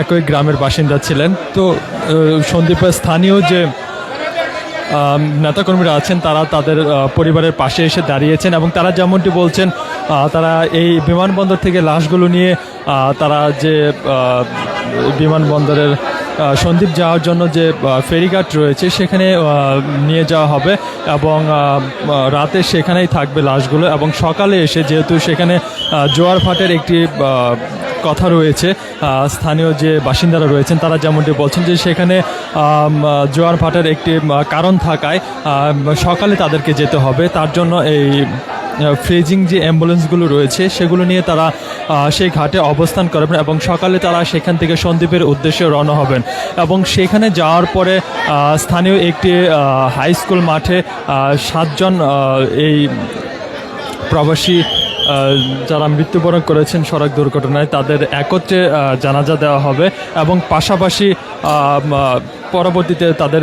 একই গ্রামের বাসিন্দা ছিলেন। তো সন্দীপের স্থানীয় যে নেতাকর্মীরা আছেন, তারা তাদের পরিবারের পাশে এসে দাঁড়িয়েছেন এবং তারা যেমনটি বলছেন তারা এই বিমানবন্দর থেকে লাশগুলো নিয়ে তারা যে বিমানবন্দরের সন্দ্বীপ যাওয়ার জন্য যে ফেরিঘাট রয়েছে, সেখানে নিয়ে যাওয়া হবে এবং রাতে সেখানেই থাকবে লাশগুলো এবং সকালে এসে যেহেতু সেখানে জোয়ার ফাটের একটি কথা রয়েছে স্থানীয় যে বাসিন্দারা রয়েছেন, তারা যেমনটি বলছেন যে সেখানে জোয়ার ভাটার একটি কারণ থাকায় সকালে তাদেরকে যেতে হবে। তার জন্য এই ফ্রিজিং যে অ্যাম্বুলেন্সগুলো রয়েছে, সেগুলো নিয়ে তারা সেই ঘাটে অবস্থান করবেন এবং সকালে তারা সেখান থেকে সন্দ্বীপের উদ্দেশ্যে রওনা হবেন। এবং সেখানে যাওয়ার পরে স্থানীয় একটি হাই স্কুল মাঠে সাতজন এই প্রবাসী যারা মৃত্যুবরণ করেছেন সড়ক দুর্ঘটনায় তাদের একত্রে জানাজা দেওয়া হবে এবং পাশাপাশি পরবর্তীতে তাদের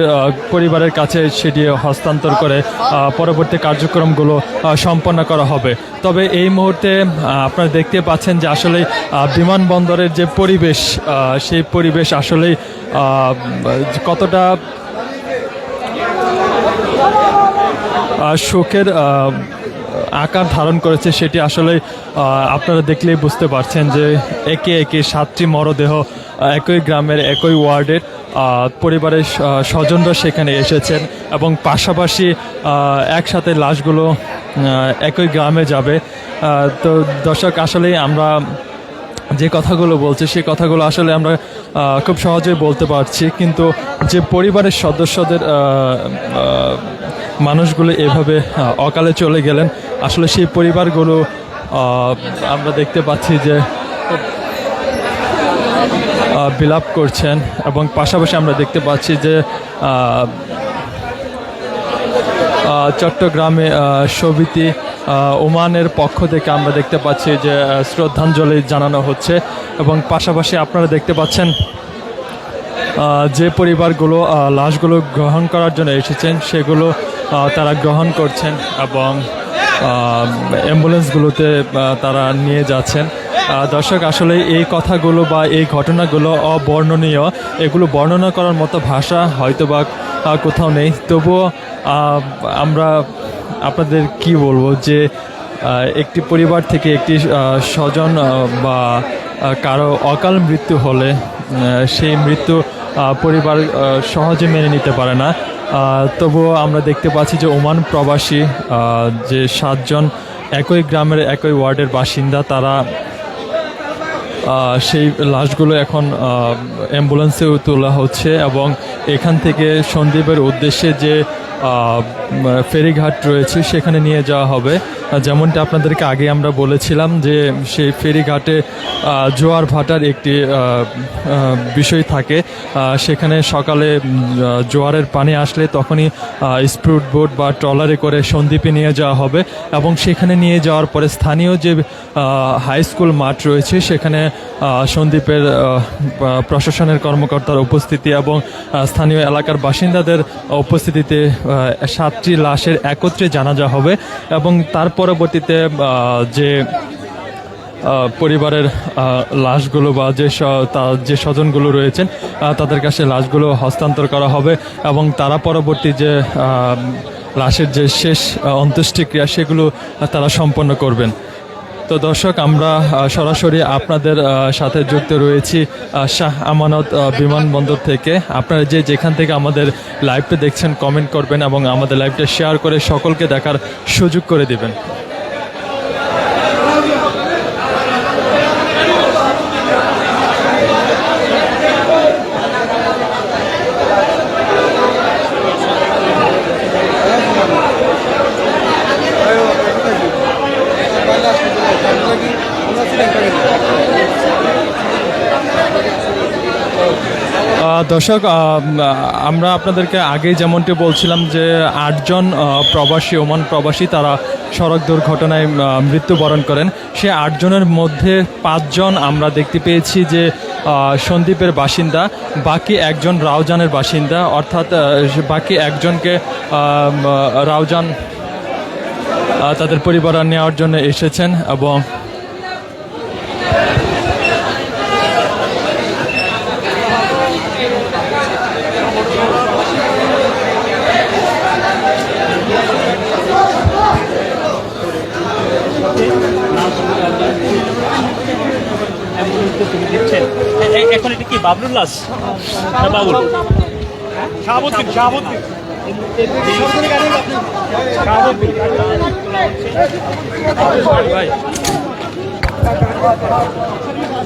পরিবারের কাছে সেটি হস্তান্তর করে পরবর্তী কার্যক্রমগুলো সম্পন্ন করা হবে। তবে এই মুহূর্তে আপনারা দেখতে পাচ্ছেন যে আসলে বিমানবন্দরের যে পরিবেশ সেই পরিবেশ আসলেই আহ, কতটা শোকের আকার ধারণ করেছে, সেটি আসলে আপনারা দেখলেই বুঝতে পারছেন যে একে একে সাতটি মরদেহ একই গ্রামের, একই ওয়ার্ডের পরিবারের স্বজনরা সেখানে এসেছেন এবং পাশাপাশি একসাথে লাশগুলো একই গ্রামে যাবে। তো দর্শক, আসলে আমরা যে কথাগুলো বলছে সেই কথাগুলো আসলে আমরা খুব সহজেই বলতে পারছি। কিন্তু যে পরিবারের সদস্যদের মানুষগুলো এভাবে অকালে চলে গেলেন আসলে সেই পরিবারগুলো আমরা দেখতে পাচ্ছি যে বিলাপ করছেন এবং পাশাপাশি আমরা দেখতে পাচ্ছি যে চট্টগ্রামে সবিতি ওমানের পক্ষ থেকে আমরা দেখতে পাচ্ছি যে শ্রদ্ধাঞ্জলি জানানো হচ্ছে এবং পাশাপাশি আপনারা দেখতে পাচ্ছেন যে পরিবারগুলো লাশগুলো গ্রহণ করার জন্য এসেছেন, সেগুলো তারা গ্রহণ করছেন এবং অ্যাম্বুলেন্সগুলোতে তারা নিয়ে যাচ্ছেন। দর্শক, আসলে এই কথাগুলো বা এই ঘটনাগুলো অবর্ণনীয়। এগুলো বর্ণনা করার মতো ভাষা হয়তো বা কোথাও নেই। তবুও আমরা আপনাদের কি বলব যে একটি পরিবার থেকে একটি স্বজন বা কারও অকাল মৃত্যু হলে সেই মৃত্যু পরিবার সহজে মেনে নিতে পারে না। তবুও আমরা দেখতে পাচ্ছি যে ওমান প্রবাসী যে সাতজন একই গ্রামের একই ওয়ার্ডের বাসিন্দা, তারা সেই লাশগুলো এখন অ্যাম্বুলেন্সে তোলা হচ্ছে এবং এখান থেকে সন্দীপের উদ্দেশ্যে যে ফেরিঘাট রয়েছে, সেখানে নিয়ে যাওয়া হবে। যেমনটা আপনাদেরকে আগে আমরা বলেছিলাম যে সেই ফেরিঘাটে জোয়ার ভাটার একটি বিষয় থাকে। সেখানে সকালে জোয়ারের পানি আসলে তখনই স্প্রুট বোট বা ট্রলারে করে সন্দ্বীপে নিয়ে যাওয়া হবে এবং সেখানে নিয়ে যাওয়ার পরে স্থানীয় যে হাই স্কুল মাঠ রয়েছে, সেখানে সন্দ্বীপের প্রশাসনের কর্মকর্তার উপস্থিতি এবং স্থানীয় এলাকার বাসিন্দাদের উপস্থিতিতে সাতটি লাশের একত্রে জানাজা হবে এবং তার পরবর্তীতে যে পরিবারের লাশগুলো বা যে যে স্বজনগুলো রয়েছেন তাদের কাছে লাশগুলো হস্তান্তর করা হবে এবং তারা পরবর্তী যে লাশের যে শেষ অন্ত্যেষ্টিক্রিয়া সেগুলো তারা সম্পন্ন করবেন। তো দর্শক, আমরা সরাসরি আপনাদের সাথে যুক্ত রয়েছি শাহ আমানত বিমানবন্দর থেকে। আপনারা যে যেখান থেকে আমাদের লাইভটা দেখছেন কমেন্ট করবেন এবং আমাদের লাইভটা শেয়ার করে সকলকে দেখার সুযোগ করে দিবেন। দর্শক আমরা আপনাদেরকে আগেই যেমনটি বলছিলাম যে আটজন প্রবাসী, ওমান প্রবাসী, তারা সড়ক দুর্ঘটনায় মৃত্যুবরণ করেন। সে আটজনের মধ্যে পাঁচজন আমরা দেখতে পেয়েছি যে সন্দ্বীপের বাসিন্দা, বাকি একজন রাউজানের বাসিন্দা, অর্থাৎ বাকি একজনকে রাউজান তাদের পরিবার নেওয়ার জন্য এসেছেন এবং এখন এটা কি বাবলুর লাশ না বাবুল? শাহাবুদ্দিন শাহাবুদ্দিন ভাই।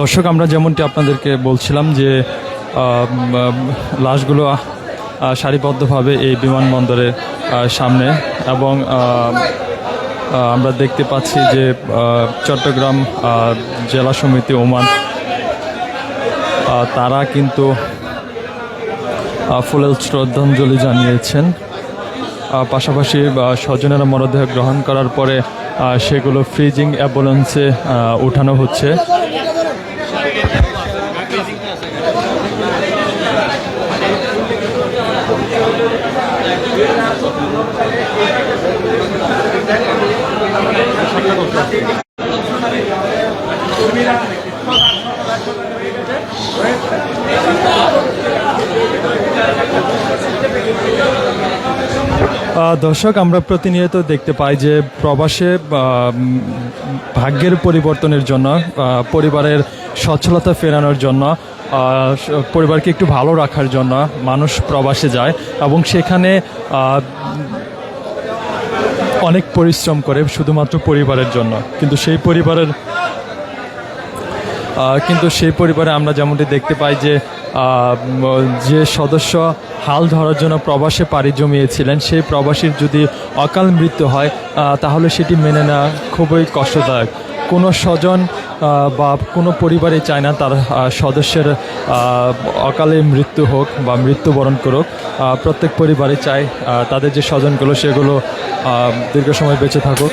দর্শক, আমরা যেমনটি আপনাদেরকে বলছিলাম যে লাশগুলো সারিবদ্ধভাবে এই বিমানবন্দরের সামনে এবং আমরা দেখতে পাচ্ছি যে চট্টগ্রাম জেলা সমিতি ওমান তারা কিন্তু ফুলেল শ্রদ্ধাঞ্জলি জানিয়েছেন। পাশাপাশি স্বজনেরা মরদেহ গ্রহণ করার পরে সেগুলো ফ্রিজিং অ্যাম্বুলেন্সে উঠানো হচ্ছে। দর্শক, আমরা প্রতিনিয়ত দেখতে পাই যে প্রবাসে ভাগ্যের পরিবর্তনের জন্য পরিবারের সচ্ছলতা ফেরানোর জন্য পরিবারকে একটু ভালো রাখার জন্য মানুষ প্রবাসে যায় এবং সেখানে অনেক পরিশ্রম করে শুধুমাত্র পরিবারের জন্য। কিন্তু সেই পরিবারের কিন্তু সেই পরিবারে আমরা যেমনটি দেখতে পাই যে যে সদস্য হাল ধরার জন্য প্রবাসে পাড়ি জমিয়েছিলেন, সেই প্রবাসীর যদি অকাল মৃত্যু হয় তাহলে সেটি মেনে নেওয়া খুবই কষ্টদায়ক। কোনো স্বজন বা কোনো পরিবারই চায় না তার সদস্যের অকালে মৃত্যু হোক বা মৃত্যুবরণ করুক। প্রত্যেক পরিবারে চায় তাদের যে স্বজনগুলো, সেগুলো দীর্ঘ সময় বেঁচে থাকুক।